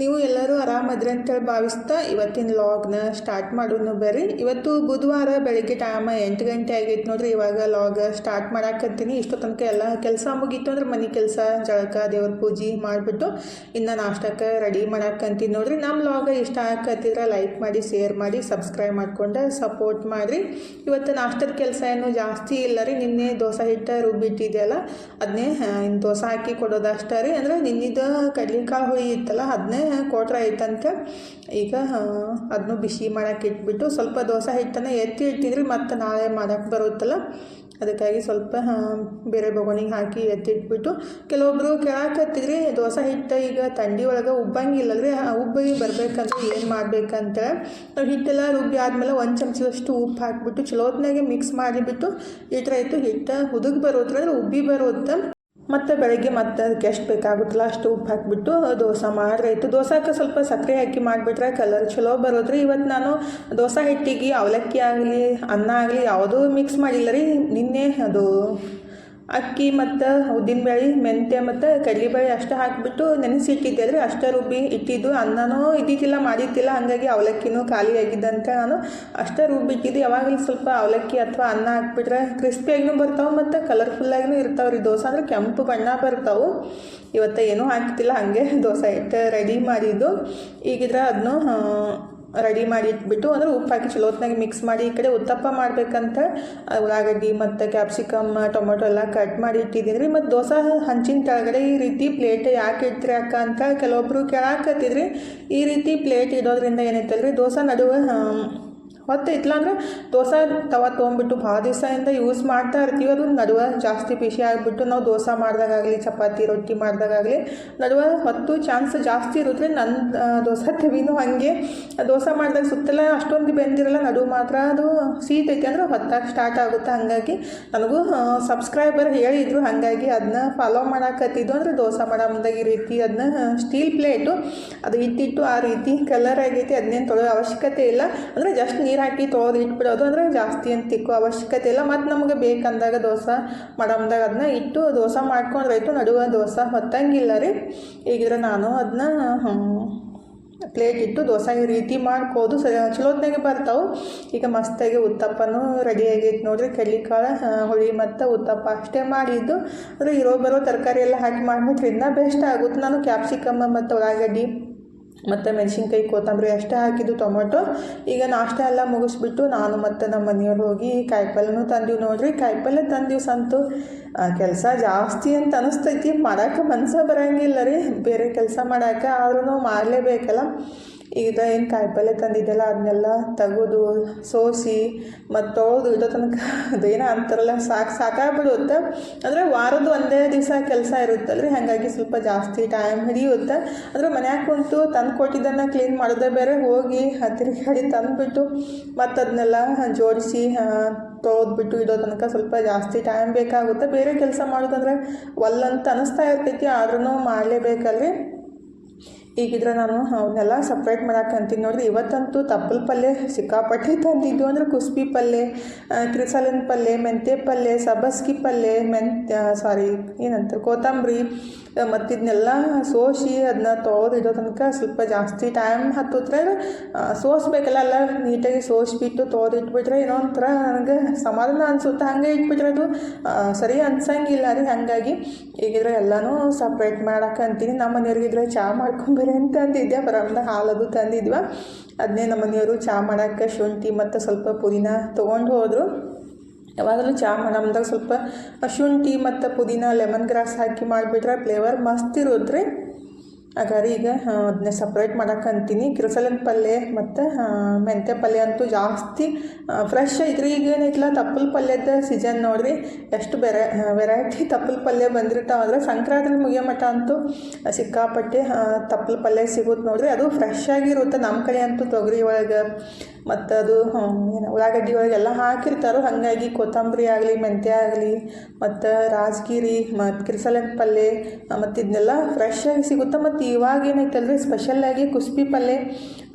ನೀವು ಎಲ್ಲರೂ ಆರಾಮದ್ರಿ ಅಂತೇಳಿ ಭಾವಿಸ್ತಾ ಇವತ್ತಿನ ಲಾಗ್ನ ಸ್ಟಾರ್ಟ್ ಮಾಡೋನು ಬರ್ರಿ. ಇವತ್ತು ಬುಧವಾರ ಬೆಳಿಗ್ಗೆ ಟೈಮ್ ಎಂಟು ಗಂಟೆ ಆಗೈತೆ ನೋಡ್ರಿ. ಇವಾಗ ಲಾಗ್ ಸ್ಟಾರ್ಟ್ ಮಾಡಾಕತ್ತೀನಿ. ಇಷ್ಟು ತನಕ ಎಲ್ಲ ಕೆಲಸ ಮುಗೀತು ಅಂದ್ರೆ ಮನೆ ಕೆಲಸ, ಜಳಕ, ದೇವ್ರ ಪೂಜೆ ಮಾಡಿಬಿಟ್ಟು ಇನ್ನು ನಾಷ್ಟಕ್ಕೆ ರೆಡಿ ಮಾಡಾಕಂತೀನಿ ನೋಡ್ರಿ. ನಮ್ಮ ಲಾಗ್ ಇಷ್ಟ ಆಗತ್ತಿದ್ರೆ ಲೈಕ್ ಮಾಡಿ ಶೇರ್ ಮಾಡಿ ಸಬ್ಸ್ಕ್ರೈಬ್ ಮಾಡ್ಕೊಂಡು ಸಪೋರ್ಟ್ ಮಾಡಿರಿ. ಇವತ್ತು ನಾಷ್ಟದ ಕೆಲಸ ಏನು ಜಾಸ್ತಿ ಇಲ್ಲ ರೀ. ನಿನ್ನೆ ದೋಸೆ ಹಿಟ್ಟು ರುಬ್ಬಿಟ್ಟಿದೆಯಲ್ಲ ಅದನ್ನೇ ದೋಸೆ ಹಾಕಿ ಕೊಡೋದು ಅಷ್ಟೇ ರೀ. ಅಂದರೆ ನಿನ್ನಿದ ಕಡ್ಲೆಕಾಳು ಹುಳಿ ಇತ್ತಲ್ಲ ಅದನ್ನೇ ಕೊಟ್ರೆ ಐತಂತ ಈಗ ಅದನ್ನು ಬಿಸಿ ಮಾಡಕ್ಕೆ ಇಟ್ಬಿಟ್ಟು ಸ್ವಲ್ಪ ದೋಸೆ ಹಿಟ್ಟನ್ನು ಎತ್ತಿ ಇಟ್ಟಿದ್ರಿ ಮತ್ತು ನಾಳೆ ಮಾಡಕ್ಕೆ ಬರುತ್ತಲ್ಲ, ಅದಕ್ಕಾಗಿ ಸ್ವಲ್ಪ ಬೇರೆ ಬೊಗಣಿಗೆ ಹಾಕಿ ಎತ್ತಿಟ್ಬಿಟ್ಟು ಕೆಲವೊಬ್ಬರು ಕೇಳಾಕತ್ತಿದ್ರಿ ದೋಸೆ ಹಿಟ್ಟು ಈಗ ತಂಡಿ ಒಳಗೆ ಉಬ್ಬಂಗಿಲ್ಲ ಅಂದರೆ ಉಬ್ಬಿ ಬರಬೇಕಂದ್ರೆ ಏನು ಮಾಡ್ಬೇಕಂತ ನಾವು ಹಿಟ್ಟೆಲ್ಲ ರುಬ್ಬಿ ಆದಮೇಲೆ ಒಂದು ಚಮಚದಷ್ಟು ಉಪ್ಪು ಹಾಕಿಬಿಟ್ಟು ಚಲೋತ್ನಾಗೆ ಮಿಕ್ಸ್ ಮಾಡಿಬಿಟ್ಟು ಇಟ್ರೆ ಆಯಿತು ಹಿಟ್ಟು ಹುದುಗ್ ಅಂದ್ರೆ ಉಬ್ಬಿ ಬರೋದ ಮತ್ತು ಬೆಳಗ್ಗೆ ಮತ್ತೆ ಅದಕ್ಕೆ ಎಷ್ಟು ಬೇಕಾಗುತ್ತಲ್ಲ ಅಷ್ಟು ಉಪ್ಪು ಹಾಕಿಬಿಟ್ಟು ದೋಸೆ ಮಾಡ್ರಾಯ್ತು ದೋಸೆಗೆ ಸ್ವಲ್ಪ ಸಕ್ಕರೆ ಹಾಕಿ ಮಾಡಿಬಿಟ್ರೆ ಕಲರ್ ಚಲೋ ಬರೋದ್ರಿ. ಇವತ್ತು ನಾನು ದೋಸೆ ಹಿಟ್ಟಿಗೆ ಅವಲಕ್ಕಿ ಆಗಲಿ, ಅನ್ನ ಆಗಲಿ ಯಾವುದೂ ಮಿಕ್ಸ್ ಮಾಡಿಲ್ಲ ರೀ. ನಿನ್ನೆ ಅದು ಅಕ್ಕಿ ಮತ್ತು ಉದ್ದಿನಬೇಳೆ ಮೆಂತ್ಯ ಮತ್ತು ಕಡಲೆಬೇಳೆ ಅಷ್ಟು ಹಾಕಿಬಿಟ್ಟು ನೆನೆಸಿಟ್ಟಿದ್ದೆ. ಅಂದರೆ ಅಷ್ಟೇ ರುಬ್ಬಿ ಇಟ್ಟಿದ್ದು. ಅನ್ನನೂ ಇದ್ದಿದ್ದಿಲ್ಲ, ಮಾಡಿದ್ದಿಲ್ಲ. ಹಾಗಾಗಿ ಅವಲಕ್ಕಿನೂ ಖಾಲಿ ಆಗಿದ್ದಂತ ನಾನು ಅಷ್ಟೇ ರುಬ್ಬಿಟ್ಟಿದ್ದು. ಯಾವಾಗಲೂ ಸ್ವಲ್ಪ ಅವಲಕ್ಕಿ ಅಥವಾ ಅನ್ನ ಹಾಕ್ಬಿಟ್ರೆ ಕ್ರಿಸ್ಪಿಯಾಗಿನೂ ಬರ್ತಾವೆ ಮತ್ತು ಕಲರ್ಫುಲ್ಲಾಗಿನೂ ಇರ್ತಾವೆ ರೀ. ದೋಸೆ ಅಂದರೆ ಕೆಂಪು ಬಣ್ಣ ಬರ್ತಾವೆ. ಇವತ್ತು ಏನೂ ಹಾಕ್ತಿಲ್ಲ. ಹಾಗೆ ದೋಸೆ ಇಟ್ಟು ರೆಡಿ ಮಾಡಿದ್ದು. ಈಗಿದ್ರೆ ಅದನ್ನು ರೆಡಿ ಮಾಡಿ ಇಟ್ಬಿಟ್ಟು ಅಂದರೆ ಉಪ್ಪು ಹಾಕಿ ಚಲೋತ್ನಾಗೆ ಮಿಕ್ಸ್ ಮಾಡಿ ಈ ಕಡೆ ಉತ್ತಪ್ಪ ಮಾಡಬೇಕಂತ ಉಳ್ಳಾಗಡ್ಡಿ ಮತ್ತು ಕ್ಯಾಪ್ಸಿಕಮ್ ಟೊಮೊಟೊ ಎಲ್ಲ ಕಟ್ ಮಾಡಿ ಇಟ್ಟಿದ್ದೀನಿ ಮತ್ತು ದೋಸೆ ಹಂಚಿನ ಕೆಳಗಡೆ ಈ ರೀತಿ ಪ್ಲೇಟ್ ಯಾಕೆ ಇಡ್ತೀರಿ ಅಕ್ಕ ಅಂತ ಕೆಲವೊಬ್ಬರು ಕೆಳಕತ್ತಿದ್ರಿ. ಈ ರೀತಿ ಪ್ಲೇಟ್ ಇಡೋದ್ರಿಂದ ಏನೈತಲ್ರಿ, ದೋಸೆ ನಡುವೆ ಹೊತ್ತು ಇತ್ತಲ್ಲ ಅಂದ್ರೆ ದೋಸೆ ತವ ತೊಗೊಂಬಿಟ್ಟು ಭಾಳ ದಿವಸದಿಂದ ಯೂಸ್ ಮಾಡ್ತಾ ಇರ್ತೀವಿ. ಅದು ನಡುವೆ ಜಾಸ್ತಿ ಬಿಸಿ ಆಗಿಬಿಟ್ಟು ನಾವು ದೋಸೆ ಮಾಡಿದಾಗಲಿ ಚಪಾತಿ, ರೊಟ್ಟಿ ಮಾಡಿದಾಗಲಿ ನಡುವೆ ಹೊತ್ತು ಚಾನ್ಸ್ ಜಾಸ್ತಿ ಇರುತ್ತೆ ನನ್ನ ದೋಸೆ ತವಿನೂ ಹಾಗೆ. ದೋಸೆ ಮಾಡಿದಾಗ ಸುತ್ತೆಲ್ಲ ಅಷ್ಟೊಂದು ಬೆಂದಿರಲ್ಲ, ನಡುವೆ ಮಾತ್ರ ಅದು ಸೀತೈತಿ ಅಂದ್ರೆ ಹೊತ್ತಾಗಿ ಸ್ಟಾರ್ಟ್ ಆಗುತ್ತೆ. ಹಾಗಾಗಿ ನನಗೂ ಸಬ್ಸ್ಕ್ರೈಬರ್ ಹೇಳಿದ್ರು ಹಾಗಾಗಿ ಅದನ್ನ ಫಾಲೋ ಮಾಡಾಕತ್ತಿದ್ದು ಅಂದರೆ ದೋಸೆ ಮಾಡೋ ಮುಂದಾಗ ಈ ರೀತಿ ಅದನ್ನ ಸ್ಟೀಲ್ ಪ್ಲೇಟು ಅದು ಇಟ್ಟಿಟ್ಟು ಆ ರೀತಿ ಕಲರ್ ಆಗೈತಿ ಅದನ್ನೇನು ತೊಳೆಯೋ ಅವಶ್ಯಕತೆ ಇಲ್ಲ. ಅಂದರೆ ಜಸ್ಟ್ ನೀರು ಹಾಕಿ ತೊಳೆದು ಇಟ್ಬಿಡೋದು ಅಂದರೆ ಜಾಸ್ತಿ ಅಂತ ತಿಕ್ಕು ಅವಶ್ಯಕತೆ ಇಲ್ಲ. ಮತ್ತು ನಮಗೆ ಬೇಕಂದಾಗ ದೋಸೆ ಮಾಡಮ್ದಾಗ ಅದನ್ನ ಇಟ್ಟು ದೋಸೆ ಮಾಡ್ಕೊಂಡ್ರಾಯ್ತು ನಡುವೆ ದೋಸೆ ಹೊತ್ತಂಗಿಲ್ಲ ರೀ. ಈಗಿದ್ರೆ ನಾನು ಅದನ್ನ ಪ್ಲೇಟ್ ಇಟ್ಟು ದೋಸೆ ಈ ರೀತಿ ಮಾಡ್ಕೋದು. ಸರಿ, ಚಲೋತ್ನಾಗೆ ಬರ್ತಾವೆ. ಈಗ ಮಸ್ತಾಗಿ ಉತ್ತಪ್ಪನೂ ರೆಡಿ ಆಗೈತೆ ನೋಡಿರಿ. ಕಡ್ಲಿಕಾಳು ಹುಳಿ ಮತ್ತು ಉತ್ತಪ್ಪ ಅಷ್ಟೇ ಮಾಡಿದ್ದು. ಅಂದರೆ ಇರೋ ಬರೋ ತರಕಾರಿ ಎಲ್ಲ ಹಾಕಿ ಮಾಡಿಬಿಟ್ರೆ ಇನ್ನೂ ಬೆಸ್ಟ್ ಆಗುತ್ತೆ. ನಾನು ಕ್ಯಾಪ್ಸಿಕಮ್ ಮತ್ತು ಉಳ್ಳಾಗಡ್ಡಿ ಮತ್ತು ಮೆಣಸಿನ್ಕಾಯಿ, ಕೊತ್ತಂಬರಿ ಅಷ್ಟೇ ಹಾಕಿದ್ದು ಟೊಮೊಟೊ. ಈಗ ನಾಷ್ಟ ಎಲ್ಲ ಮುಗಿಸ್ಬಿಟ್ಟು ನಾನು ಮತ್ತು ನಮ್ಮ ಮನೆಯವ್ರು ಹೋಗಿ ಕಾಯಿಪಲ್ಯನೂ ತಂದೀವಿ ನೋಡ್ರಿ. ಕಾಯಿಪಲ್ಲೆ ತಂದೀವಿ ಸಂತು. ಕೆಲಸ ಜಾಸ್ತಿ ಅಂತ ಅನಿಸ್ತೈತಿ. ಮಾಡೋಕೆ ಮನಸ್ಸೇ ಬರೋಂಗಿಲ್ಲ ರೀ. ಬೇರೆ ಕೆಲಸ ಮಾಡೋಕೆ ಆದ್ರೂ ಮಾಡಲೇಬೇಕಲ್ಲ ಈಗ ಏನು ಕಾಯಿಪಲ್ಲೆ ತಂದಿದ್ದೆಲ್ಲ ಅದನ್ನೆಲ್ಲ ತೆಗೆದು ಸೋಸಿ ಮತ್ತು ತೊಳೆದು ಇಡೋ ತನಕ ಅದೇನೋ ಅಂತಾರಲ್ಲ, ಸಾಕು ಸಾಕಾಗ್ಬಿಡುತ್ತೆ. ಅಂದರೆ ವಾರದ ಒಂದೇ ದಿವಸ ಕೆಲಸ ಇರುತ್ತಲ್ರಿ, ಹಾಗಾಗಿ ಸ್ವಲ್ಪ ಜಾಸ್ತಿ ಟೈಮ್ ಹಿಡಿಯುತ್ತೆ. ಅಂದರೆ ಮನ್ಯಾಗ ಕುಂತು ತಂದು ಕೊಟ್ಟಿದ್ದನ್ನು ಕ್ಲೀನ್ ಮಾಡೋದೇ ಬೇರೆ, ಹೋಗಿ ತಿರುಗಾಡಿ ತಂದುಬಿಟ್ಟು ಮತ್ತು ಅದನ್ನೆಲ್ಲ ಜೋಡಿಸಿ ತೊಳೆದ್ಬಿಟ್ಟು ಇಡೋ ತನಕ ಸ್ವಲ್ಪ ಜಾಸ್ತಿ ಟೈಮ್ ಬೇಕಾಗುತ್ತೆ. ಬೇರೆ ಕೆಲಸ ಮಾಡೋದಂದ್ರೆ ಒಲ್ಲಂತ ಅನಿಸ್ತಾ ಇರ್ತೈತಿ ಆದ್ರೂ ಮಾಡಲೇಬೇಕಲ್ರಿ. ಈಗಿದ್ರೆ ನಾನು ಅವನ್ನೆಲ್ಲ ಸಪ್ರೇಟ್ ಮಾಡಕ್ಕೆ ಅಂತೀನಿ ನೋಡಿದ್ರೆ ಇವತ್ತಂತೂ ತಪ್ಪಲ ಪಲ್ಯ ಸಿಕ್ಕಾಪಟ್ಟೆ ತಂದಿದ್ದು ಅಂದ್ರೆ ಕುಸ್ಬಿ ಪಲ್ಯ ಕ್ರಿಸಲಿನ ಪಲ್ಯ, ಮೆಂತ್ಯ ಪಲ್ಯ ಸಬಸ್ಕಿ ಪಲ್ಯ, ಮೆಂತ್ಯ ಸಾರಿ ಏನಂತಾರೆ, ಕೊತ್ತಂಬರಿ ಮತ್ತು ಇದನ್ನೆಲ್ಲ ಸೋಸಿ ಅದನ್ನ ತೊಳೆದು ಇಡೋ ತನಕ ಸ್ವಲ್ಪ ಜಾಸ್ತಿ ಟೈಮ್ ಹತ್ತುತ್ರೆ ಸೋಸ್ಬೇಕಲ್ಲ ಎಲ್ಲ ನೀಟಾಗಿ ಸೋಸ್ಬಿಟ್ಟು ತೊಳೆದು ಇಟ್ಬಿಟ್ರೆ ಏನೋ ಒಂಥರ ನನಗೆ ಸಮಾಧಾನ ಅನಿಸುತ್ತೆ. ಹಂಗೆ ಇಟ್ಬಿಟ್ರೆ ಅದು ಸರಿ ಅನ್ಸಂಗಿಲ್ಲ ರೀ. ಹಾಗಾಗಿ ಈಗಿದ್ರೆ ಎಲ್ಲನೂ ಸಪ್ರೇಟ್ ಮಾಡಕ್ಕೆ ಅಂತೀನಿ. ನಮ್ಮ ಮನೆಯವ್ರಿಗಿದ್ರೆ ಚಹಾ ಮಾಡ್ಕೊಂಬರಿ ಅಂತ ತಂದಿದ್ದೆ ಬರಮ್ದ ಹಾಲದು ತಂದಿದ್ವ? ಅದನ್ನೇ ನಮ್ಮ ಮನೆಯವರು ಚಹಾ ಮಾಡೋಕ್ಕೆ ಶುಂಠಿ ಮತ್ತು ಸ್ವಲ್ಪ ಪುದೀನ ತೊಗೊಂಡು ಹೋದರು. ಯಾವಾಗಲೂ ಚಹಾ ಮಾಡಮ್ದಾಗ ಸ್ವಲ್ಪ ಶುಂಠಿ ಮತ್ತು ಪುದೀನ ಲೆಮನ್ ಗ್ರಾಸ್ ಹಾಕಿ ಮಾಡಿಬಿಟ್ರೆ ಫ್ಲೇವರ್ ಮಸ್ತ್ ಇರುತ್ತೆ ಹಾಗಾದ್ರೆ ಈಗ ಅದನ್ನ ಸಪ್ರೇಟ್ ಮಾಡೋಕ್ಕಂತೀನಿ ಕಿರಸಲಿನ ಪಲ್ಯ ಮತ್ತು ಮೆಂತ್ಯ ಪಲ್ಯ ಅಂತೂ ಜಾಸ್ತಿ. ಫ್ರೆಶ್ ಐತ್ರಿ ಈಗ ಏನೈತಲ್ಲ ತಪ್ಪಲ ಪಲ್ಯದ ಸೀಸನ್ ನೋಡ್ರಿ. ಎಷ್ಟು ಬೆರ ವೆರೈಟಿ ತಪ್ಪಲ ಪಲ್ಯ ಬಂದಿರ್ತಾವೆ. ಅಂದರೆ ಸಂಕ್ರಾಂತಿ ಮುಗಿಯೋ ಮಠ ಅಂತೂ ಸಿಕ್ಕಾಪಟ್ಟೆ ತಪ್ಪಲ ಪಲ್ಯ ಸಿಗುತ್ತೆ ನೋಡ್ರಿ. ಅದು ಫ್ರೆಶ್ ಆಗಿರುತ್ತೆ ನಮ್ಮ ಕಡೆ ಅಂತೂ ತೊಗರಿ ಒಳಗೆ. ಮತ್ತು ಅದು ಏನು, ಉಳ್ಳಾಗಡ್ಡಿ ಒಳಗೆಲ್ಲ ಹಾಕಿರ್ತಾರೋ, ಹಾಗಾಗಿ ಕೊತ್ತಂಬರಿ ಆಗಲಿ, ಮೆಂತ್ಯ ಆಗಲಿ, ಮತ್ತು ರಾಜಗಿರಿ ಮತ್ತು ಕಿರ್ಸಲನ್ ಪಲ್ಯ ಮತ್ತು ಇದನ್ನೆಲ್ಲ ಫ್ರೆಶ್ ಆಗಿ ಸಿಗುತ್ತೆ. ಮತ್ತು ಇವಾಗ ಏನೈತಲ್ರಿ ಸ್ಪೆಷಲ್ಲಾಗಿ ಕುಸ್ಬಿ ಪಲ್ಯ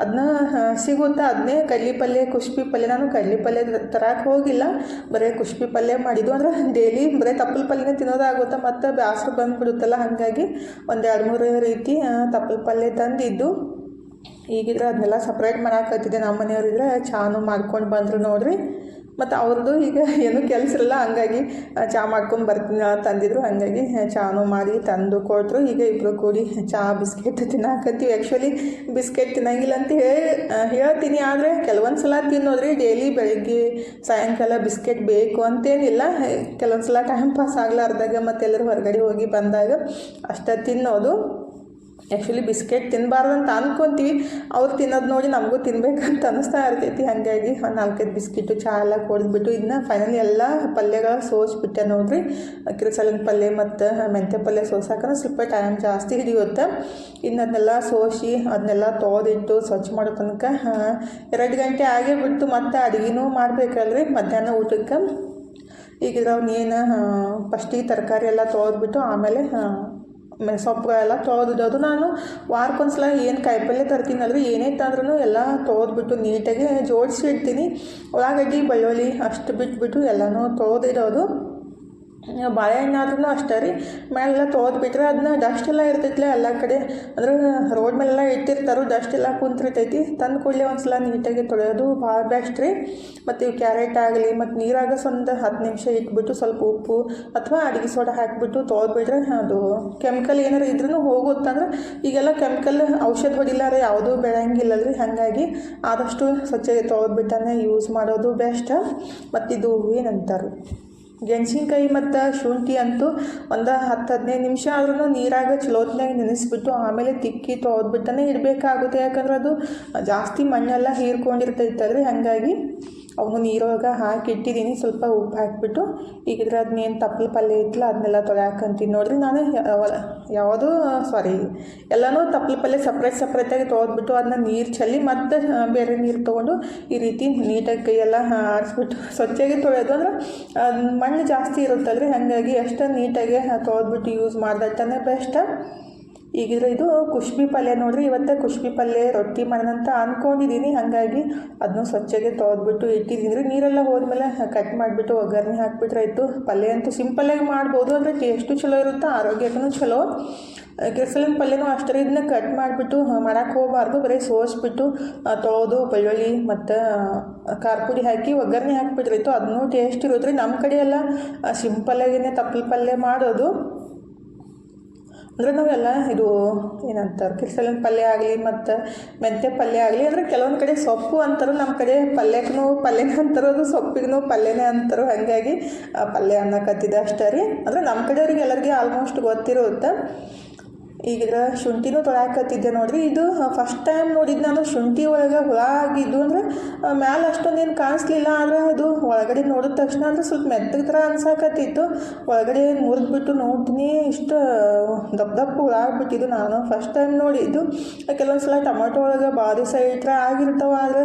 ಅದನ್ನ ಸಿಗುತ್ತೆ? ಅದನ್ನೇ ಕಡ್ಲಿ ಪಲ್ಯ ಕುಸ್ಬಿ ಪಲ್ಯ ನಾನು ಕಡ್ಲಿ ಪಲ್ಯ ತರಕ್ಕೆ ಹೋಗಿಲ್ಲ. ಬರೀ ಕುಸ್ಬಿ ಪಲ್ಯ ಮಾಡಿದ್ದು. ಅಂದ್ರೆ ಡೈಲಿ ಬರೀ ತಪ್ಪಲ ಪಲ್ಯನೇ ತಿನ್ನೋದಾಗುತ್ತೆ. ಮತ್ತು ಬ್ಯಾಸರು ಬಂದುಬಿಡುತ್ತಲ್ಲ, ಹಾಗಾಗಿ ಒಂದು ಎರಡು, ಮೂರು ರೀತಿ ತಪ್ಪಲ ಪಲ್ಯ ತಂದಿದ್ದು. ಈಗಿದ್ರೆ ಅದನ್ನೆಲ್ಲ ಸಪ್ರೇಟ್ ಮಾಡಾಕತ್ತಿದ್ದೆ ನಮ್ಮ ಮನೆಯವರಿದ್ರೆ ಚಾನು ಮಾಡ್ಕೊಂಡು ಬಂದರು ನೋಡ್ರಿ. ಮತ್ತು ಅವ್ರದ್ದು ಈಗ ಏನೂ ಕೆಲಸ ಇರಲ್ಲ, ಹಂಗಾಗಿ ಚಹಾ ಮಾಡ್ಕೊಂಡು ಬರ್ತೀನಿ ತಂದಿದ್ರು, ಹಂಗಾಗಿ ಚಹಾನು ಮಾಡಿ ತಂದು ಕೊಟ್ಟರು ಈಗ ಇಬ್ಬರು ಕೂಡಿ ಚಹಾ ಬಿಸ್ಕೆಟ್ ತಿನ್ನಾಕತ್ತೀವಿ. ಆ್ಯಕ್ಚುಲಿ ಬಿಸ್ಕೆಟ್ ತಿನ್ನಂಗಿಲ್ಲ ಅಂತ ಹೇಳಿ ಹೇಳ್ತೀನಿ. ಆದರೆ ಕೆಲವೊಂದು ಸಲ ತಿನ್ನೋದ್ರಿ ಡೈಲಿ ಬೆಳಗ್ಗೆ, ಸಾಯಂಕಾಲ ಬಿಸ್ಕೆಟ್ ಬೇಕು ಅಂತೇನಿಲ್ಲ. ಕೆಲವೊಂದು ಸಲ ಟೈಮ್ ಪಾಸ್ ಆಗ್ಲಾರ್ದಾಗ ಮತ್ತೆ ಎಲ್ಲರೂ ಹೊರಗಡೆ ಹೋಗಿ ಬಂದಾಗ ಅಷ್ಟೇ ತಿನ್ನೋದು. ಆ್ಯಕ್ಚುಲಿ ಬಿಸ್ಕೆಟ್ ತಿನ್ನಬಾರ್ದು ಅಂತ ಅಂದ್ಕೊತೀವಿ ಅವ್ರು ತಿನ್ನೋದು ನೋಡಿ ನಮಗೂ ತಿನ್ಬೇಕಂತ ಅನ್ನಿಸ್ತಾ ಇರ್ತೈತಿ. ಹಾಗಾಗಿ ನಾಲ್ಕೈದು ಬಿಸ್ಕಿಟು, ಚಹಾ ಎಲ್ಲ ಕೊಡಿದ್ಬಿಟ್ಟು ಇದನ್ನ ಫೈನಲಿ ಎಲ್ಲ ಪಲ್ಯಗಳ ಸೋಸ್ಬಿಟ್ಟೆ ನೋಡ್ರಿ. ಕಿರಿಸಲಿನ ಪಲ್ಯ ಮತ್ತು ಮೆಂತ್ಯ ಪಲ್ಯ ಸೋಸಾಕಂದ್ರೆ ಸ್ವಲ್ಪ ಟೈಮ್ ಜಾಸ್ತಿ ಹಿಡಿಯುತ್ತೆ. ಇನ್ನು ಅದನ್ನೆಲ್ಲ ಸೋಸಿ ಅದನ್ನೆಲ್ಲ ತೊಳೆದಿಟ್ಟು ಸ್ವಚ್ಛ ಮಾಡೋ ತನಕ ಎರಡು ಗಂಟೆ ಆಗೇ ಬಿಟ್ಟು ಮತ್ತೆ ಅಡುಗೆನೂ ಮಾಡಬೇಕಲ್ರಿ ಮಧ್ಯಾಹ್ನ ಊಟಕ್ಕೆ. ಈಗ ಅವ್ನೇನು ಫಸ್ಟಿಗೆ ತರಕಾರಿ ಎಲ್ಲ ತೊಳೆದ್ಬಿಟ್ಟು ಆಮೇಲೆ ಮೆ ಸೊಪ್ಪುಗಳೆಲ್ಲ ಅದು ನಾನು ವಾರಕ್ಕೊಂದ್ಸಲ ಏನು ಕಾಯಿಪಲ್ಯ ತರ್ತೀನಲ್ರಿ, ಏನೇ ತಂದ್ರೂ ಎಲ್ಲ ತೊಳೆದ್ಬಿಟ್ಟು ನೀಟಾಗಿ ಜೋಡಿಸಿ ಇಡ್ತೀನಿ ಉಳ್ಳಾಗಡ್ಡಿ, ಬೆಳ್ಳುಳ್ಳಿ ಅಷ್ಟು ಬಿಟ್ಬಿಟ್ಟು ಎಲ್ಲನೂ ತೊಳೆದಿಡೋದು. ಬಾಳೆಹಣ್ಣಾದ್ರೂ ಅಷ್ಟೇ ರೀ. ಮೇಲೆಲ್ಲ ತೊಳೆದ್ಬಿಟ್ರೆ ಅದನ್ನ ಡಸ್ಟ್ ಎಲ್ಲ ಇರ್ತೈತಿಲ್ಲ ಎಲ್ಲ ಕಡೆ. ಅಂದ್ರೆ ರೋಡ್ ಮೇಲೆಲ್ಲ ಇಟ್ಟಿರ್ತಾರೋ ಡಸ್ಟ್ ಎಲ್ಲ ಕುಂತಿರ್ತೈತಿ ತಂದು ಕೂಡಲೇ ಒಂದು ಸಲ ನೀಟಾಗಿ ತೊಳೆಯೋದು ಭಾಳ ಬೆಸ್ಟ್ ರೀ. ಮತ್ತು ಇವು ಕ್ಯಾರೆಟ್ ಆಗಲಿ, ಮತ್ತು ನೀರಾಗ ಒಂದು ಹತ್ತು ನಿಮಿಷ ಇಟ್ಬಿಟ್ಟು ಸ್ವಲ್ಪ ಉಪ್ಪು ಅಥವಾ ಅಡುಗೆ ಸೋಡಾ ಹಾಕಿಬಿಟ್ಟು ತೊಳೆದ್ಬಿಟ್ರೆ ಅದು ಕೆಮಿಕಲ್ ಏನಾರು ಇದ್ರೂ ಹೋಗುತ್ತಂದ್ರೆ ಈಗೆಲ್ಲ ಕೆಮಿಕಲ್ ಔಷಧ ಹೊಡಿಲಾರ ಯಾವುದೂ ಬೆಳೆಯಂಗಿಲ್ಲ ರೀ. ಹಾಗಾಗಿ ಆದಷ್ಟು ಸ್ವಚ್ಛಗೆ ತೊಳೆದ್ಬಿಟ್ಟನೆ ಯೂಸ್ ಮಾಡೋದು ಬೆಸ್ಟ್ ಮತ್ತು ಇದು ಏನಂತಾರೆ? ಗೆಣಸಿನ್ಕಾಯಿ ಮತ್ತು ಶುಂಠಿ ಅಂತೂ ಒಂದು ಹತ್ತು ಹದಿನೈದು ನಿಮಿಷ ಆದ್ರೂ ನೀರಾಗ ಚಲೋತ್ನಾಗ ನೆನೆಸ್ಬಿಟ್ಟು ಆಮೇಲೆ ತಿಕ್ಕಿ ತೊಳೆದ್ಬಿಟ್ಟನೇ ಇಡಬೇಕಾಗುತ್ತೆ. ಯಾಕಂದ್ರೆ ಅದು ಜಾಸ್ತಿ ಮಣ್ಣೆಲ್ಲ ಹೀರ್ಕೊಂಡಿರ್ತೈತಲ್ರಿ. ಹಾಗಾಗಿ ಅವನು ನೀರೊಳಗೆ ಹಾಕಿ ಇಟ್ಟಿದ್ದೀನಿ. ಸ್ವಲ್ಪ ಉಪ್ಪು ಹಾಕಿಬಿಟ್ಟು ಈಗ ಅದ್ನೇನು ತಪ್ಪಲ ಪಲ್ಯ ಇತ್ತಲ್ಲ ಅದನ್ನೆಲ್ಲ ತೊಳ್ಯಾಕಂತೀನಿ. ನೋಡಿರಿ ನಾನು ಯಾವುದೂ ಸಾರಿ ಎಲ್ಲನೂ ತಪ್ಪಲ ಪಲ್ಯ ಸಪ್ರೇಟ್ ಸಪ್ರೇಟಾಗಿ ತೊಳೆದ್ಬಿಟ್ಟು ಅದನ್ನ ನೀರು ಚೆಲ್ಲಿ ಮತ್ತು ಬೇರೆ ನೀರು ತೊಗೊಂಡು ಈ ರೀತಿ ನೀಟಾಗಿ ಕೈಯೆಲ್ಲ ಆರಿಸ್ಬಿಟ್ಟು ಸ್ವಚ್ಛಾಗಿ ತೊಳೆಯೋದು ಅಂದ್ರೆ ಮಣ್ಣು ಜಾಸ್ತಿ ಇರುತ್ತಲ್ರಿ. ಹಾಗಾಗಿ ಎಷ್ಟು ನೀಟಾಗಿ ತೊಳೆದ್ಬಿಟ್ಟು ಯೂಸ್ ಮಾಡ್ದಟ್ಟನೇ ಬೆಸ್ಟ್. ಈಗಿದ್ರೆ ಇದು ಕುಷ್ಬಿ ಪಲ್ಯ ನೋಡಿರಿ, ಇವತ್ತು ಕುಷ್ಬಿ ಪಲ್ಯ ರೊಟ್ಟಿ ಮಾಡೋಣಂತ ಅಂದ್ಕೊಂಡಿದ್ದೀನಿ ಹಾಗಾಗಿ ಅದನ್ನು ಸ್ವಚ್ಛಗೆ ತೊಳೆದ್ಬಿಟ್ಟು ಇಟ್ಟಿದ್ದೀನಿ ನೀರೆಲ್ಲ ಹೋದ್ಮೇಲೆ ಕಟ್ ಮಾಡಿಬಿಟ್ಟು ಒಗ್ಗರಣೆ ಹಾಕ್ಬಿಟ್ರೆ ಪಲ್ಯ ಅಂತೂ ಸಿಂಪಲ್ಲಾಗಿ ಮಾಡ್ಬೋದು ಅಂದರೆ ಟೇಸ್ಟು ಚಲೋ ಇರುತ್ತೆ, ಆರೋಗ್ಯಕ್ಕೂ ಚಲೋ. ಕೆಸಲಿನ ಪಲ್ಯನೂ ಅಷ್ಟೇ ಇದನ್ನ ಕಟ್ ಮಾಡಿಬಿಟ್ಟು ಮಾಡೋಕ್ಕೆ ಹೋಗಬಾರ್ದು. ಬರೀ ಸೋಸ್ಬಿಟ್ಟು ತೊಳೆದು ಬೆಳ್ಳುಳ್ಳಿ ಮತ್ತು ಖಾರ ಹಾಕಿ ಒಗ್ಗರಣೆ ಹಾಕಿಬಿಟ್ರಿತ್ತು ಅದನ್ನೂ ಟೇಸ್ಟ್ ಇರುತ್ತೆ. ನಮ್ಮ ಕಡೆ ಎಲ್ಲ ಸಿಂಪಲ್ಲಾಗಿನೇ ತಪ್ಪಲು ಪಲ್ಯ ಮಾಡೋದು. ಅಂದರೆ ನಾವೆಲ್ಲ ಇದು ಏನಂತಾರೆ, ಕಿರ್ಸಲಿನ ಪಲ್ಯ ಆಗಲಿ ಮತ್ತು ಮೆಂತ್ಯ ಪಲ್ಯ ಆಗಲಿ, ಅಂದರೆ ಕೆಲವೊಂದು ಕಡೆ ಸೊಪ್ಪು ಅಂತಾರೆ ನಮ್ಮ ಕಡೆ ಪಲ್ಯಕ್ಕೂ ಪಲ್ಯನೇ ಅಂತಾರೋ, ಅದು ಸೊಪ್ಪಿಗೂ ಪಲ್ಯನೇ ಅಂತಾರೋ. ಹಾಗಾಗಿ ಪಲ್ಯ ಅನ್ನಕತ್ತಿದ್ದೆ ಅಷ್ಟೇ ರೀ. ಅಂದರೆ ನಮ್ಮ ಕಡೆಯವ್ರಿಗೆ ಎಲ್ಲರಿಗೆ ಆಲ್ಮೋಸ್ಟ್ ಗೊತ್ತಿರುತ್ತೆ. ಈಗ ಶುಂಠಿನೂ ತೊಳ್ಯಾಕತ್ತಿದ್ದೆ ನೋಡ್ರಿ. ಇದು ಫಸ್ಟ್ ಟೈಮ್ ನೋಡಿದ್ದು ನಾನು ಶುಂಠಿ ಒಳಗೆ ಹುಳ ಆಗಿದ್ದು ಅಂದ್ರೆ ಮ್ಯಾಲೆ ಅಷ್ಟೊಂದೇನು ಕಾಣಿಸ್ಲಿಲ್ಲ ಆದರೆ ಅದು ಒಳಗಡೆ ನೋಡಿದ ತಕ್ಷಣ ಅಂದ್ರೆ ಸ್ವಲ್ಪ ಮೆತ್ತಗೆ ಥರ ಅನ್ಸಾಕತ್ತಿತ್ತು. ಒಳಗಡೆ ಮುರಿದ್ಬಿಟ್ಟು ನೋಡ್ತೀನಿ, ಇಷ್ಟು ದಪ್ಪ ದಪ್ಪ ಹುಳ ಆಗ್ಬಿಟ್ಟಿದ್ದು ನಾನು ಫಸ್ಟ್ ಟೈಮ್ ನೋಡಿದ್ದು ಕೆಲವೊಂದು ಸಲ ಟೊಮೆಟೊ ಒಳಗೆ ದಿವಸ ಇಟ್ಟರೆ ಆಗಿರ್ತಾವೆ ಆದರೆ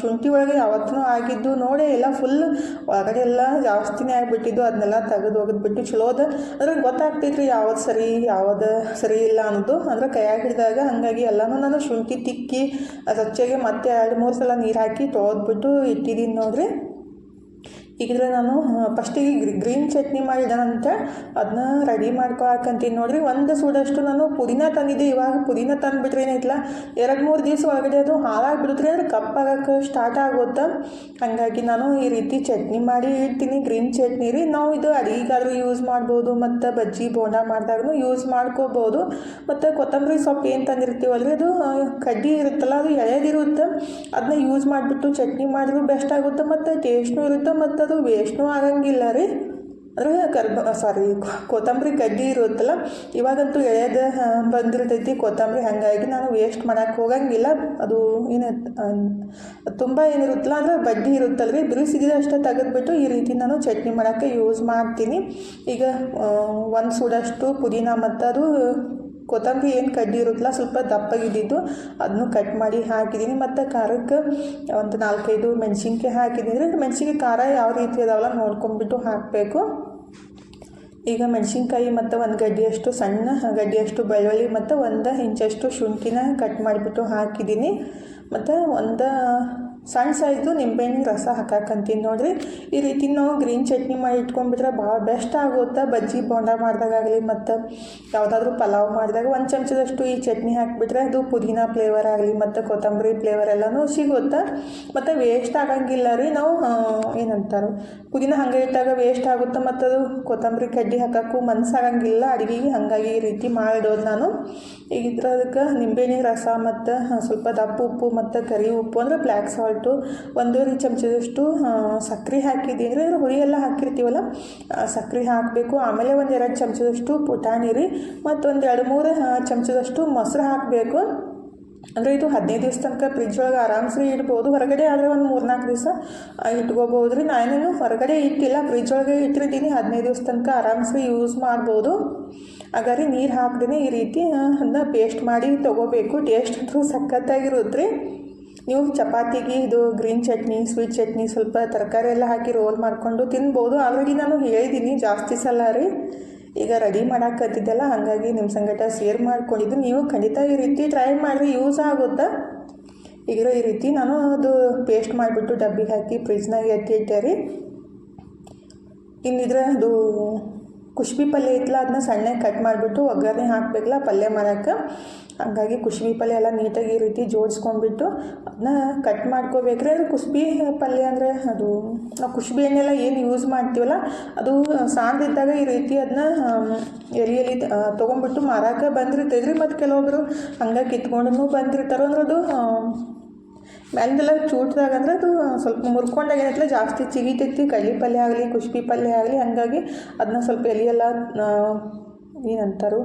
ಶುಂಠಿ ಒಳಗೆ ಯಾವತ್ತೂ ಆಗಿದ್ದು ನೋಡಿ ಎಲ್ಲ ಫುಲ್ ಒಳಗಡೆ ಎಲ್ಲ ಜಾಸ್ತಿನೇ ಆಗಿಬಿಟ್ಟಿದ್ದು. ಅದನ್ನೆಲ್ಲ ತೆಗೆದು ಒಗೆದ್ಬಿಟ್ಟು ಚಲೋದ. ಅದ್ರಾಗ ಗೊತ್ತಾಗ್ತೈತ್ರಿ ಯಾವ್ದು ಸರಿ ಯಾವ್ದು ಸರಿ ಇಲ್ಲ ಅನ್ನೋದು, ಅಂದರೆ ಕೈಯಾಗಿ ಹಿಡಿದಾಗ ಹಾಗಾಗಿ ಎಲ್ಲನೂ ನಾನು ಶುಂಠಿ ತಿಕ್ಕಿ ಸ್ವಚ್ಛಗೆ ಮತ್ತೆ ಎರಡು ಮೂರು ಸಲ ನೀರು ಹಾಕಿ ತೊಳೆದ್ಬಿಟ್ಟು ಇಟ್ಟಿದ್ದೀನಿ ನೋಡಿರಿ. ಈಗಿದ್ರೆ ನಾನು ಫಸ್ಟಿಗೆ ಗ್ರೀನ್ ಚಟ್ನಿ ಮಾಡಿದನಂತ ಅದನ್ನ ರೆಡಿ ಮಾಡ್ಕೊಳಕಂತೀನಿ ನೋಡ್ರಿ. ಒಂದು ಸೂಡಷ್ಟು ನಾನು ಪುದೀನ ತಂದಿದ್ದೆ. ಇವಾಗ ಪುದೀನ ತಂದುಬಿಟ್ರೆ ಏನೈತಲ್ಲ ಎರಡು ಮೂರು ದಿವಸ ಒಳಗಡೆ ಅದು ಹಾಳಾಗಿ ಬಿಡುತ್ತೆ ಅಂದ್ರೆ ಕಪ್ಪಾಗಕ್ಕೆ ಸ್ಟಾರ್ಟ್ ಆಗುತ್ತೆ? ಹಾಗಾಗಿ ನಾನು ಈ ರೀತಿ ಚಟ್ನಿ ಮಾಡಿ ಇಡ್ತೀನಿ. ಗ್ರೀನ್ ಚಟ್ನಿ ರೀ. ನಾವು ಇದು ಅಡಿಗೆಗಾದ್ರೂ ಯೂಸ್ ಮಾಡ್ಬೋದು. ಮತ್ತು ಬಜ್ಜಿ, ಬೋಂಡ ಮಾಡಿದಾಗೂ ಯೂಸ್ ಮಾಡ್ಕೋಬೋದು. ಮತ್ತು ಕೊತ್ತಂಬರಿ ಸೊಪ್ಪು ಏನು ತಂದಿರ್ತೀವಲ್ರಿ? ಅದು ಕಡ್ಡಿ ಇರುತ್ತಲ್ಲ, ಅದು ಎಳೆದಿರುತ್ತೆ ಅದನ್ನ ಯೂಸ್ ಮಾಡಿಬಿಟ್ಟು ಚಟ್ನಿ ಮಾಡಿದ್ರು ಬೆಸ್ಟ್ ಆಗುತ್ತೆ? ಮತ್ತು ಟೇಸ್ಟ್ನೂ ಇರುತ್ತೆ? ಮತ್ತು ಅದು ವೇಸ್ಟ್ನು ಆಗಂಗಿಲ್ಲ ರೀ. ಅಂದರೆ ಕರ್ಬ ಸಾರಿ ಕೊತ್ತಂಬರಿ ಗಡ್ಡಿ ಇರುತ್ತಲ್ಲ, ಇವಾಗಂತೂ ಎಳೆದ ಬಂದಿರ್ತೈತಿ ಕೊತ್ತಂಬರಿ, ಹಾಗಾಗಿ ನಾನು ವೇಸ್ಟ್ ಮಾಡೋಕ್ಕೆ ಹೋಗಂಗಿಲ್ಲ. ಅದು ಏನು ತುಂಬ ಏನಿರುತ್ತಲ್ಲ, ಅಂದರೆ ಬಡ್ಡಿ ಇರುತ್ತಲ್ಲ ರೀ. ಬಿರುಸಿಗೆ ಅಷ್ಟೇ ತೆಗೆದುಬಿಟ್ಟು ಈ ರೀತಿ ನಾನು ಚಟ್ನಿ ಮಾಡೋಕ್ಕೆ ಯೂಸ್ ಮಾಡ್ತೀನಿ. ಈಗ ಒಂದು ಸೂಡಷ್ಟು ಪುದೀನ ಮತ್ತು ಅದು ಕೊತ್ತಂಬರಿ ಏನು ಕಡ್ಡಿ ಇರುತ್ತಲ್ಲ, ಸ್ವಲ್ಪ ದಪ್ಪಗಿದ್ದಿದ್ದು ಅದನ್ನು ಕಟ್ ಮಾಡಿ ಹಾಕಿದ್ದೀನಿ ಮತ್ತು ಖಾರಕ್ಕೆ ಒಂದು ನಾಲ್ಕೈದು ಮೆಣಸಿನ್ಕಾಯಿ ಹಾಕಿದ್ದೀನಿ ಅಂದರೆ ಮೆಣಸಿನ್ಕಾಯಿ ಖಾರ ಯಾವ ರೀತಿ ಅದಾವಲ್ಲ ನೋಡ್ಕೊಂಡ್ಬಿಟ್ಟು ಹಾಕಬೇಕು. ಈಗ ಮೆಣಸಿನ್ಕಾಯಿ ಮತ್ತು ಒಂದು ಗಡ್ಡಿಯಷ್ಟು ಸಣ್ಣ, ಗಡ್ಡಿಯಷ್ಟು ಬೆಳ್ಳುಳ್ಳಿ ಮತ್ತು ಒಂದು ಇಂಚಷ್ಟು ಶುಂಠಿನ ಕಟ್ ಮಾಡಿಬಿಟ್ಟು ಹಾಕಿದ್ದೀನಿ ಮತ್ತು ಒಂದು ಸಣ್ಣ ಸೈಜು ನಿಂಬೆಹಣ್ಣಿನ ರಸ ಹಾಕಾಕಂತೀನಿ ನೋಡಿರಿ. ಈ ರೀತಿ ನಾವು ಗ್ರೀನ್ ಚಟ್ನಿ ಮಾಡಿ ಇಟ್ಕೊಂಡ್ಬಿಟ್ರೆ ಭಾಳ ಬೆಸ್ಟ್ ಆಗುತ್ತೆ? ಬಜ್ಜಿ ಬೋಂಡ ಮಾಡಿದಾಗಲಿ ಮತ್ತು ಯಾವುದಾದ್ರೂ ಪಲಾವ್ ಮಾಡಿದಾಗ ಒಂದು ಚಮಚದಷ್ಟು ಈ ಚಟ್ನಿ ಹಾಕಿಬಿಟ್ರೆ ಅದು ಪುದೀನ ಫ್ಲೇವರ್ ಆಗಲಿ ಮತ್ತು ಕೊತ್ತಂಬರಿ ಫ್ಲೇವರ್ ಎಲ್ಲನೂ ಸಿಗುತ್ತೆ? ಮತ್ತು ವೇಸ್ಟ್ ಆಗಂಗಿಲ್ಲ ರೀ. ನಾವು ಏನಂತಾರೆ, ಪುದೀನ ಹಂಗೆ ಇಟ್ಟಾಗ ವೇಸ್ಟ್ ಆಗುತ್ತೆ? ಮತ್ತು ಅದು ಕೊತ್ತಂಬರಿ ಕಡ್ಡಿ ಹಾಕೋಕ್ಕೂ ಮನಸ್ಸಾಗಂಗಿಲ್ಲ ಅಡುಗೆಗೆ ಹಾಗಾಗಿ ಈ ರೀತಿ ಮಾಡಿಡೋದು ನಾನು. ಈಗ ಅದಕ್ಕೆ ನಿಂಬೆಹಣ್ಣಿನ ರಸ ಮತ್ತು ಸ್ವಲ್ಪ ದಪ್ಪ ಉಪ್ಪು ಮತ್ತು ಕರಿ ಉಪ್ಪು ಅಂದರೆ ಬ್ಲ್ಯಾಕ್ ಸಾಲ್ಟು ಒಂದೂವರೆ ಚಮಚದಷ್ಟು ಸಕ್ಕರೆ ಹಾಕಿದ್ದೀನಿ ಅಂದರೆ ಹುಳಿ ಎಲ್ಲ ಹಾಕಿರ್ತೀವಲ್ಲ ಸಕ್ಕರೆ ಹಾಕಬೇಕು. ಆಮೇಲೆ ಒಂದು ಎರಡು ಚಮಚದಷ್ಟು ಪುಟಾಣಿ ರೀ, ಮತ್ತು ಒಂದು ಎರಡು ಮೂರು ಚಮಚದಷ್ಟು ಮೊಸರು ಹಾಕಬೇಕು. ಅಂದರೆ ಇದು ಹದಿನೈದು ದಿವಸ ತನಕ ಫ್ರಿಜ್ ಒಳಗೆ ಆರಾಮ್ಸೆ ಇಡ್ಬೋದು. ಹೊರಗಡೆ ಆದರೆ ಒಂದು ಮೂರ್ನಾಲ್ಕು ದಿವಸ ಇಟ್ಕೋಬೋದು ರೀ. ನಾನೇನು ಹೊರಗಡೆ ಇಟ್ಟಿಲ್ಲ ಫ್ರಿಜ್ ಒಳಗೆ ಇಟ್ಟಿರ್ತೀನಿ. ಹದಿನೈದು ದಿವಸ ತನಕ ಆರಾಮ್ಸೆ ಯೂಸ್ ಮಾಡ್ಬೋದು. ಹಾಗಾದ್ರೆ ನೀರು ಹಾಕ್ದೇ ಈ ರೀತಿ ಅದನ್ನ ಪೇಸ್ಟ್ ಮಾಡಿ ತೊಗೋಬೇಕು. ಟೇಸ್ಟ್ ಅಂತೂ ಸಖತ್ತಾಗಿರುತ್ತೆ ರೀ. ನೀವು ಚಪಾತಿಗೆ ಇದು ಗ್ರೀನ್ ಚಟ್ನಿ, ಸ್ವೀಟ್ ಚಟ್ನಿ ಸ್ವಲ್ಪ ತರಕಾರಿ ಎಲ್ಲ ಹಾಕಿ ರೋಲ್ ಮಾಡಿಕೊಂಡು ತಿನ್ಬೋದು. ಆಲ್ರೆಡಿ ನಾನು ಹೇಳಿದ್ದೀನಿ ಜಾಸ್ತಿ ಸಲ ರೀ. ಈಗ ರೆಡಿ ಮಾಡಾಕತ್ತಿದ್ದೆಲ್ಲ ಹಾಗಾಗಿ ನಿಮ್ಮ ಸಂಗಟ ಶೇರ್ ಮಾಡ್ಕೊಂಡಿದ್ದು. ನೀವು ಖಂಡಿತ ಈ ರೀತಿ ಟ್ರೈ ಮಾಡಿರಿ ಯೂಸ್ ಆಗುತ್ತಾ? ಈಗ ಈ ರೀತಿ ನಾನು ಅದು ಪೇಸ್ಟ್ ಮಾಡಿಬಿಟ್ಟು ಡಬ್ಬಿಗೆ ಹಾಕಿ ಫ್ರಿಜ್ನಾಗ ಎತ್ತಿ ಇಟ್ಟೆ ರೀ. ಇನ್ನಿದ್ರೆ ಅದು ಕುಷ್ಬಿ ಪಲ್ಯ ಇತ್ತಲ್ಲ ಅದನ್ನ ಸಣ್ಣಗೆ ಕಟ್ ಮಾಡಿಬಿಟ್ಟು ಒಗ್ಗರಣೆ ಹಾಕಬೇಕಲ್ಲ ಪಲ್ಯ ಮಾಡೋಕ್ಕೆ ಹಂಗಾಗಿ ಕುಸುಬಿ ಪಲ್ಯ ಎಲ್ಲ ನೀಟಾಗಿ ಈ ರೀತಿ ಜೋಡಿಸ್ಕೊಂಡ್ಬಿಟ್ಟು ಅದನ್ನ ಕಟ್ ಮಾಡ್ಕೋಬೇಕ್ರಿ ಅದು ಕುಸುಬಿ ಪಲ್ಯ ಅಂದರೆ ಅದು, ನಾವು ಕುಸುಬಿ ಎಣ್ಣೆಲ್ಲ ಏನು ಯೂಸ್ ಮಾಡ್ತೀವಲ್ಲ, ಅದು ಸಾಂದಿದ್ದಾಗ ಈ ರೀತಿ ಅದನ್ನ ಎಲೆಯಲ್ಲಿ ತೊಗೊಂಡ್ಬಿಟ್ಟು ಮಾರಾಕ ಬಂದಿರ್ತೈತ್ರಿ ಮತ್ತು ಕೆಲವೊಬ್ಬರು ಹಂಗೆ ಕಿತ್ಕೊಂಡು ಬಂದಿರ್ತಾರೆ ಅಂದ್ರೆ ಅದು ಮ್ಯಾಲಿಂದೆಲ್ಲ ಚೂಟ್ದಾಗ ಅಂದ್ರೆ ಅದು ಸ್ವಲ್ಪ ಮುರ್ಕೊಂಡಾಗ ಜಾಸ್ತಿ ಚಿಗಿತೈತಿ ಕಡ್ಲಿ ಪಲ್ಯ ಆಗಲಿ ಕುಸುಬಿ ಪಲ್ಯ ಆಗಲಿ, ಹಂಗಾಗಿ ಅದನ್ನ ಸ್ವಲ್ಪ ಎಲೆಯೆಲ್ಲ ಏನಂತಾರು?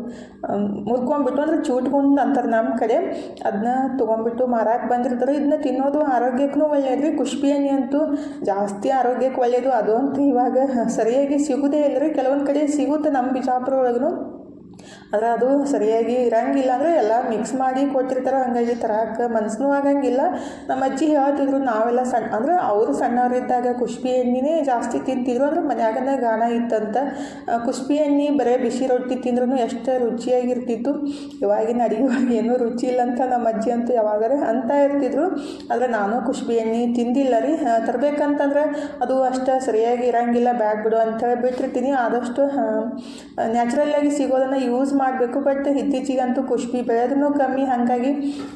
ಮುರ್ಕೊಂಡ್ಬಿಟ್ಟು ಅಂದ್ರೆ ಚೂಟ್ಕೊಂಡು ಅಂತಾರೆ ನಮ್ಮ ಕಡೆ. ಅದನ್ನ ತೊಗೊಂಡ್ಬಿಟ್ಟು ಮಾರಕ್ಕೆ ಬಂದಿರ್ತಾರೆ. ಇದನ್ನ ತಿನ್ನೋದು ಆರೋಗ್ಯಕ್ಕೂ ಒಳ್ಳೆಯದು ರೀ ಕುಷ್ಬಿ ಎಣ್ಣೆ ಅಂತೂ ಜಾಸ್ತಿ ಆರೋಗ್ಯಕ್ಕೆ ಒಳ್ಳೆಯದು ಅದು ಅಂತ ಇವಾಗ ಸರಿಯಾಗಿ ಸಿಗೋದೇ ಇಲ್ಲ ರೀ. ಕೆಲವೊಂದು ಕಡೆ ಸಿಗುತ್ತೆ ನಮ್ಮ ಬಿಜಾಪುರ ಒಳಗೂ ಆದರೆ ಅದು ಸರಿಯಾಗಿ ಇರಂಗಿಲ್ಲ ಅಂದರೆ ಎಲ್ಲ ಮಿಕ್ಸ್ ಮಾಡಿ ಕೊಟ್ಟಿರ್ತಾರೆ, ಹಂಗಾಗಿ ತರಕ್ಕೆ ಮನ್ಸೂ ಆಗಂಗಿಲ್ಲ. ನಮ್ಮ ಅಜ್ಜಿ ಹೇಳ್ತಿದ್ರು, ನಾವೆಲ್ಲ ಸಣ್ಣ ಅಂದರೆ ಅವರು ಸಣ್ಣವರಿದ್ದಾಗ ಕುಷ್ಬಿ ಎಣ್ಣೆನೇ ಜಾಸ್ತಿ ತಿಂತಿದ್ರು, ಅಂದ್ರೆ ಮನ್ಯಾಗನ ಗಾಣ ಇತ್ತಂತ. ಕುಷ್ಬಿ ಎಣ್ಣೆ ಬರೀ ಬಿಸಿ ರೊಟ್ಟಿ ತಿಂದ್ರೂ ಎಷ್ಟು ರುಚಿಯಾಗಿರ್ತಿತ್ತು. ಇವಾಗಿನ ಅಡುಗೆ ಏನೂ ರುಚಿ ಇಲ್ಲ ಅಂತ ನಮ್ಮ ಅಜ್ಜಿ ಅಂತೂ ಯಾವಾಗಾರೆ ಅಂತ ಇರ್ತಿದ್ರು. ಆದರೆ ನಾನು ಕುಷ್ಬಿ ಎಣ್ಣೆ ತಿಂದಿಲ್ಲ ರೀ. ತರಬೇಕಂತಂದ್ರೆ ಅದು ಅಷ್ಟು ಸರಿಯಾಗಿ ಇರಂಗಿಲ್ಲ, ಬ್ಯಾಗ್ ಬಿಡು ಅಂತೇಳಿ ಬಿಟ್ಟಿರ್ತೀನಿ ಆದಷ್ಟು ನ್ಯಾಚುರಲ್ಲಾಗಿ ಸಿಗೋದನ್ನು ಯೂಸ್ ಮಾಡಬೇಕು ಬಟ್ ಇತ್ತೀಚಿಗಂತೂ ಕುಷ್ಬಿ ಬೆಳೆದ್ರೂ ಕಮ್ಮಿ. ಹಾಗಾಗಿ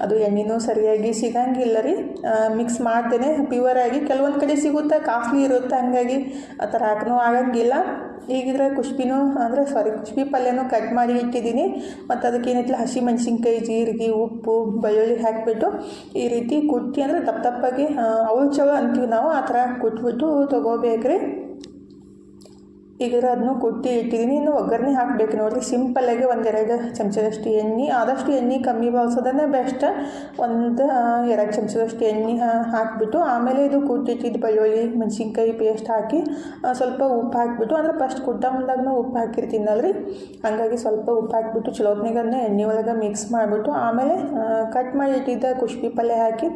ಅದು ಎಣ್ಣೆನೂ ಸರಿಯಾಗಿ ಸಿಗಂಗಿಲ್ಲ ರೀ. ಮಿಕ್ಸ್ ಮಾಡ್ತೇನೆ. ಪ್ಯೂರಾಗಿ ಕೆಲವೊಂದು ಕಡೆ ಸಿಗುತ್ತೆ ಕಾಸ್ಟ್ಲಿ ಇರುತ್ತೆ. ಹಾಗಾಗಿ ಆ ಥರ ಹಾಕನೂ ಆಗಂಗಿಲ್ಲ. ಈಗಿದ್ರೆ ಕುಷ್ಬಿನೂ, ಅಂದರೆ ಸಾರಿ ಕುಷ್ಬಿ ಪಲ್ಯನೂ ಕಟ್ ಮಾಡಿ ಇಟ್ಟಿದ್ದೀನಿ. ಮತ್ತು ಅದಕ್ಕೆ ಏನಿಲ್ಲ ಹಸಿ ಮೆಣಸಿನ್ಕಾಯಿ, ಜೀರಿಗೆ, ಉಪ್ಪು, ಬೆಳ್ಳುಳ್ಳಿ ಹಾಕಿಬಿಟ್ಟು ಈ ರೀತಿ ಕುಟ್ಟಿ ಅಂದರೆ ದಪ್ಪ ದಪ್ಪಾಗಿ ಅವಳು ಚವ ಅಂತೀವಿ ನಾವು. ಆ ಥರ ಕುಟ್ಬಿಟ್ಟು ತೊಗೋಬೇಕ್ರಿ. ಈಗ ಅದನ್ನು ಕುಟ್ಟಿ ಇಟ್ಟಿದ್ದೀನಿ. ಇನ್ನು ಒಗ್ಗರಣೆ ಹಾಕಬೇಕು ನೋಡಿರಿ. ಸಿಂಪಲ್ಲಾಗಿ ಒಂದೆರಡು ಚಮಚದಷ್ಟು ಎಣ್ಣೆ, ಆದಷ್ಟು ಎಣ್ಣೆ ಕಮ್ಮಿ ಬಳಸೋದನ್ನೇ ಬೆಸ್ಟ್ ಒಂದು ಎರಡು ಚಮಚದಷ್ಟು ಎಣ್ಣೆ ಹಾಕಿಬಿಟ್ಟು ಆಮೇಲೆ ಇದು ಕುಟ್ಟಿಟ್ಟಿದ್ದು ಬೆಳ್ಳುಳ್ಳಿ ಮೆಣಸಿನ್ಕಾಯಿ ಪೇಸ್ಟ್ ಹಾಕಿ ಸ್ವಲ್ಪ ಉಪ್ಪು ಹಾಕಿಬಿಟ್ಟು, ಅಂದರೆ ಫಸ್ಟ್ ಕುಟ್ಟ ಮುಂದಾಗೂ ಉಪ್ಪು ಹಾಕಿರ್ತೀನಲ್ರಿ. ಹಾಗಾಗಿ ಸ್ವಲ್ಪ ಉಪ್ಪು ಹಾಕಿಬಿಟ್ಟು ಚಲೋತ್ನಾಗನ್ನ ಎಣ್ಣೆ ಒಳಗೆ ಮಿಕ್ಸ್ ಮಾಡಿಬಿಟ್ಟು, ಆಮೇಲೆ ಕಟ್ ಮಾಡಿ ಇಟ್ಟಿದ್ದ ಕುಷ್ಬಿ ಪಲ್ಯ ಹಾಕಿ,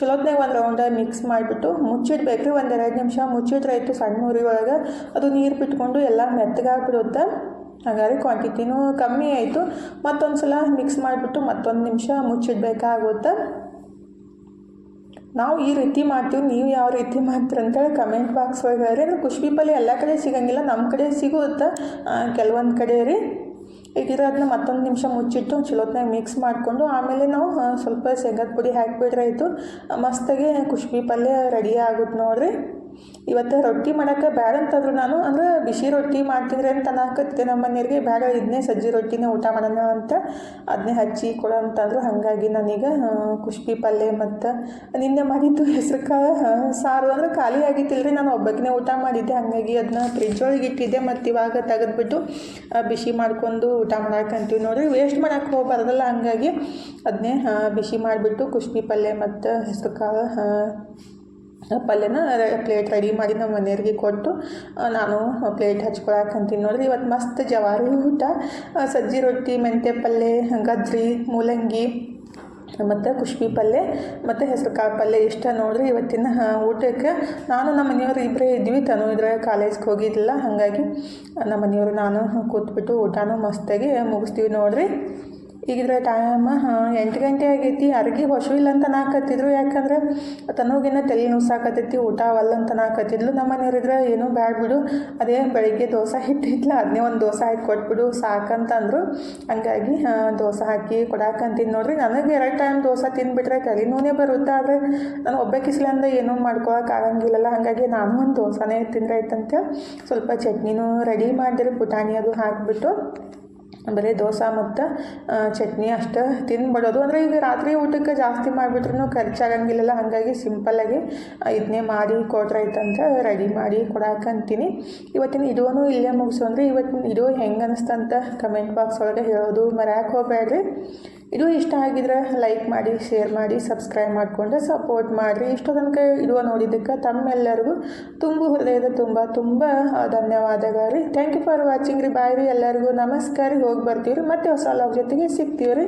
ಚಲೋತ್ನಾಗ ಒಂದು ರೌಂಡ ಮಿಕ್ಸ್ ಮಾಡಿಬಿಟ್ಟು ಮುಚ್ಚಿಡ್ಬೇಕು ರೀ ಒಂದೆರಡು ನಿಮಿಷ ಮುಚ್ಚಿಟ್ರೆ ಆಯಿತು ಸಣ್ಣ ಉರಿ ಒಳಗೆ ಅದು ನೀರು ಬಿಟ್ಟು ಹಾಕ್ಕೊಂಡು ಎಲ್ಲ ಮೆತ್ತಗಾಗ್ಬಿಡುತ್ತೆ ಹಾಗಾದ್ರೆ ಕ್ವಾಂಟಿಟಿನೂ ಕಮ್ಮಿ ಆಯಿತು. ಮತ್ತೊಂದು ಸಲ ಮಿಕ್ಸ್ ಮಾಡಿಬಿಟ್ಟು ಮತ್ತೊಂದು ನಿಮಿಷ ಮುಚ್ಚಿಡ್ಬೇಕಾಗುತ್ತೆ. ನಾವು ಈ ರೀತಿ ಮಾಡ್ತೀವಿ, ನೀವು ಯಾವ ರೀತಿ ಮಾಡ್ತೀರ ಅಂತೇಳಿ ಕಮೆಂಟ್ ಬಾಕ್ಸ್ ಒಳಗೆ ರೀ ಖುಷ್ಬಿ ಪಲ್ಯ ಎಲ್ಲ ಕಡೆ ಸಿಗಂಗಿಲ್ಲ ನಮ್ಮ ಕಡೆ ಸಿಗುತ್ತೆ? ಕೆಲವೊಂದು ಕಡೆ ರೀ. ಈಗಿರೋ ಅದನ್ನ ಮತ್ತೊಂದು ನಿಮಿಷ ಮುಚ್ಚಿಟ್ಟು ಚಲೋತ್ನಾಗ ಮಿಕ್ಸ್ ಮಾಡಿಕೊಂಡು ಆಮೇಲೆ ನಾವು ಸ್ವಲ್ಪ ಶೇಂಗದ ಪುಡಿ ಹಾಕಿಬಿಟ್ರೆ ಆಯಿತು. ಮಸ್ತಾಗಿ ಕುಷ್ಬಿ ಪಲ್ಯ ರೆಡಿ ಆಗುತ್ತೆ ನೋಡಿರಿ. ಇವತ್ತು ರೊಟ್ಟಿ ಮಾಡೋಕ್ಕೆ ಬ್ಯಾಡ ಅಂತಂದ್ರು ನಾನು ಅಂದ್ರೆ ಬಿಸಿ ರೊಟ್ಟಿ ಮಾಡ್ತಿದ್ರೆ ಅಂತ ಅನ್ನಕತ್ತೆ ನಮ್ಮ ಮನೆಯವ್ರಿಗೆ ಬೇಡ ಇದನ್ನೇ ಸಜ್ಜಿ ರೊಟ್ಟಿನೇ ಊಟ ಮಾಡೋಣ ಅಂತ ಅದನ್ನೇ ಹಚ್ಚಿ ಕೊಡೋ ಅಂತಂದ್ರು. ಹಾಗಾಗಿ ನಾನೀಗ ಖುಷ್ಬಿ ಪಲ್ಯ ಮತ್ತು ನಿನ್ನೆ ಮಾಡಿದ್ದು ಹೆಸ್ರು ಕಾಳು ಆ, ಸಾರು ಅಂದ್ರೆ ಖಾಲಿ ಆಗಿತ್ತಿಲ್ರಿ. ನಾನು ಒಬ್ಬಕಿನೇ ಊಟ ಮಾಡಿದ್ದೆ. ಹಾಗಾಗಿ ಅದನ್ನ ಫ್ರಿಜ್ ಒಳಗೆ ಇಟ್ಟಿದ್ದೆ. ಮತ್ತು ಇವಾಗ ತೆಗೆದ್ಬಿಟ್ಟು ಬಿಸಿ ಮಾಡ್ಕೊಂಡು ಊಟ ಮಾಡಕ್ಕಂತೀವಿ ನೋಡ್ರಿ. ವೇಸ್ಟ್ ಮಾಡಕ್ಕೆ ಹೋಗ್ಬಾರ್ದಲ್ಲ. ಹಂಗಾಗಿ ಅದನ್ನೇ ಬಿಸಿ ಮಾಡಿಬಿಟ್ಟು ಕುಷ್ಬಿ ಪಲ್ಯ ಮತ್ತು ಹೆಸ್ರು ಕಾಳು ಪಲ್ಯನ ಪ್ಲೇಟ್ ರೆಡಿ ಮಾಡಿ ನಮ್ಮ ಮನೆಯವ್ರಿಗೆ ಕೊಟ್ಟು ನಾನು ಪ್ಲೇಟ್ ಹಚ್ಕೊಳಕಂತೀನಿ ನೋಡ್ರಿ ಇವತ್ತು ಮಸ್ತ್ ಜವಾರಿ ಊಟ. ಸಜ್ಜಿ ರೊಟ್ಟಿ, ಮೆಂತ್ಯ ಪಲ್ಯ, ಗಜ್ರಿ, ಮೂಲಂಗಿ, ಮತ್ತು ಕುಷ್ಬಿ ಪಲ್ಯ, ಮತ್ತು ಹೆಸರು ಕಾಳು ಪಲ್ಯ ಇಷ್ಟ. ನೋಡ್ರಿ, ಇವತ್ತಿನ ಊಟಕ್ಕೆ ನಾನು ನಮ್ಮ ಮನೆಯವರು ಇಬ್ಬರೇ ಇದ್ವಿ. ತನು ಇದ್ರೆ ಕಾಲೇಜ್ಗೆ ಹೋಗಿದ್ದಿಲ್ಲ. ಹಾಗಾಗಿ ನಮ್ಮ ಮನೆಯವರು ನಾನು ಕೂತ್ಬಿಟ್ಟು ಊಟನೂ ಮಸ್ತಾಗಿ ಮುಗಿಸ್ತೀವಿ ನೋಡ್ರಿ. ಈಗಿದ್ರೆ ಟೈಮ್ ಎಂಟು ಗಂಟೆ ಆಗೈತಿ. ಅರ್ಗಿ ಹೊಸು ಇಲ್ಲ ಅಂತ ನಾಕತ್ತಿದ್ರು ಯಾಕಂದ್ರೆ ತನೋಗಿನ ತಲೆ ನುಸಾಕತ್ತೈತಿ, ಊಟ ಅವಲ್ಲ ಅಂತ ನಾಕತ್ತಿದ್ಲು ನಮ್ಮ ಮನೆಯವ್ರಿದ್ರೆ ಏನೂ ಬ್ಯಾಡ್ ಬಿಡು. ಅದೇ ಬೆಳಿಗ್ಗೆ ದೋಸೆ ಹಿಟ್ಟಿದ್ಲ. ಅದನ್ನೇ ಒಂದು ದೋಸೆ ಹಾಕಿ ಕೊಟ್ಬಿಡು. ಸಾಕಂತಂದ್ರು. ಹಂಗಾಗಿ ದೋಸೆ ಹಾಕಿ ಕೊಡಾಕಂತೀನಿ ನೋಡ್ರಿ. ನನಗೆ ಎರಡು ಟೈಮ್ ದೋಸೆ ತಿಂದುಬಿಟ್ರೆ ತಲೆನೂನೇ ಬರುತ್ತೆ. ಆದರೆ ನಾನು ಒಬ್ಬಕ್ಕಿಸ್ಲಂದ ಏನೂ ಮಾಡ್ಕೊಳಕ್ಕೆ ಆಗಂಗಿಲ್ಲಲ್ಲ. ಹಾಗಾಗಿ ನಾನು ಒಂದು ದೋಸೆನೇ ತಿಂದ್ರೆ ಆಯ್ತಂತೆ ಸ್ವಲ್ಪ ಚಟ್ನಿನೂ ರೆಡಿ ಮಾಡಿದ್ರೆ. ಪುಟಾಣಿ ಅದು ಹಾಕಿಬಿಟ್ಟು. ಬರೀ ದೋಸೆ ಮತ್ತು ಚಟ್ನಿ ಅಷ್ಟೇ ತಿಂದ್ಬಿಡೋದು ಅಂದರೆ ಈಗ ರಾತ್ರಿ ಊಟಕ್ಕೆ ಜಾಸ್ತಿ ಮಾಡಿಬಿಟ್ರೂ ಖರ್ಚಾಗಂಗಿಲ್ಲಲ್ಲ, ಹಾಗಾಗಿ ಸಿಂಪಲ್ಲಾಗಿ ಇದನ್ನೇ ಮಾಡಿ ಕೊಟ್ರೈತಂತ ರೆಡಿ ಮಾಡಿ ಕೊಡಾಕಂತೀನಿ ಇವತ್ತಿನ ಇಡೋನು ಇಲ್ಲೇ ಮುಗಿಸು. ಅಂದರೆ ಇವತ್ತಿನ ಇದು ಹೆಂಗೆ ಅನಿಸ್ತಂತ ಕಮೆಂಟ್ ಬಾಕ್ಸ್ ಒಳಗೆ ಹೇಳೋದು ಮರ್ಯಾಕೆ ಹೋಗ್ಬೇಡ್ರಿ. ಇದು ಇಷ್ಟ ಆಗಿದ್ರೆ ಲೈಕ್ ಮಾಡಿ ಶೇರ್ ಮಾಡಿ ಸಬ್ಸ್ಕ್ರೈಬ್ ಮಾಡಿಕೊಂಡು ಸಪೋರ್ಟ್ ಮಾಡಿರಿ. ಇಷ್ಟು ತನಕ ಇಡುವ ನೋಡಿದ್ದಕ್ಕೆ ತಮ್ಮೆಲ್ಲರಿಗೂ ತುಂಬು ಹೃದಯದ ತುಂಬ ತುಂಬ ಧನ್ಯವಾದಗಳು ರೀ. ಥ್ಯಾಂಕ್ ಯು ಫಾರ್ ವಾಚಿಂಗ್ ರೀ. ಬಾಯ್ ರೀ ಎಲ್ಲರಿಗೂ. ನಮಸ್ಕಾರ ಹೋಗಿ ಬರ್ತೀವಿ ರೀ ಮತ್ತೆ ಹೊಸ ಲಾಗ್ ಜೊತೆಗೆ ಸಿಗ್ತೀವಿ ರೀ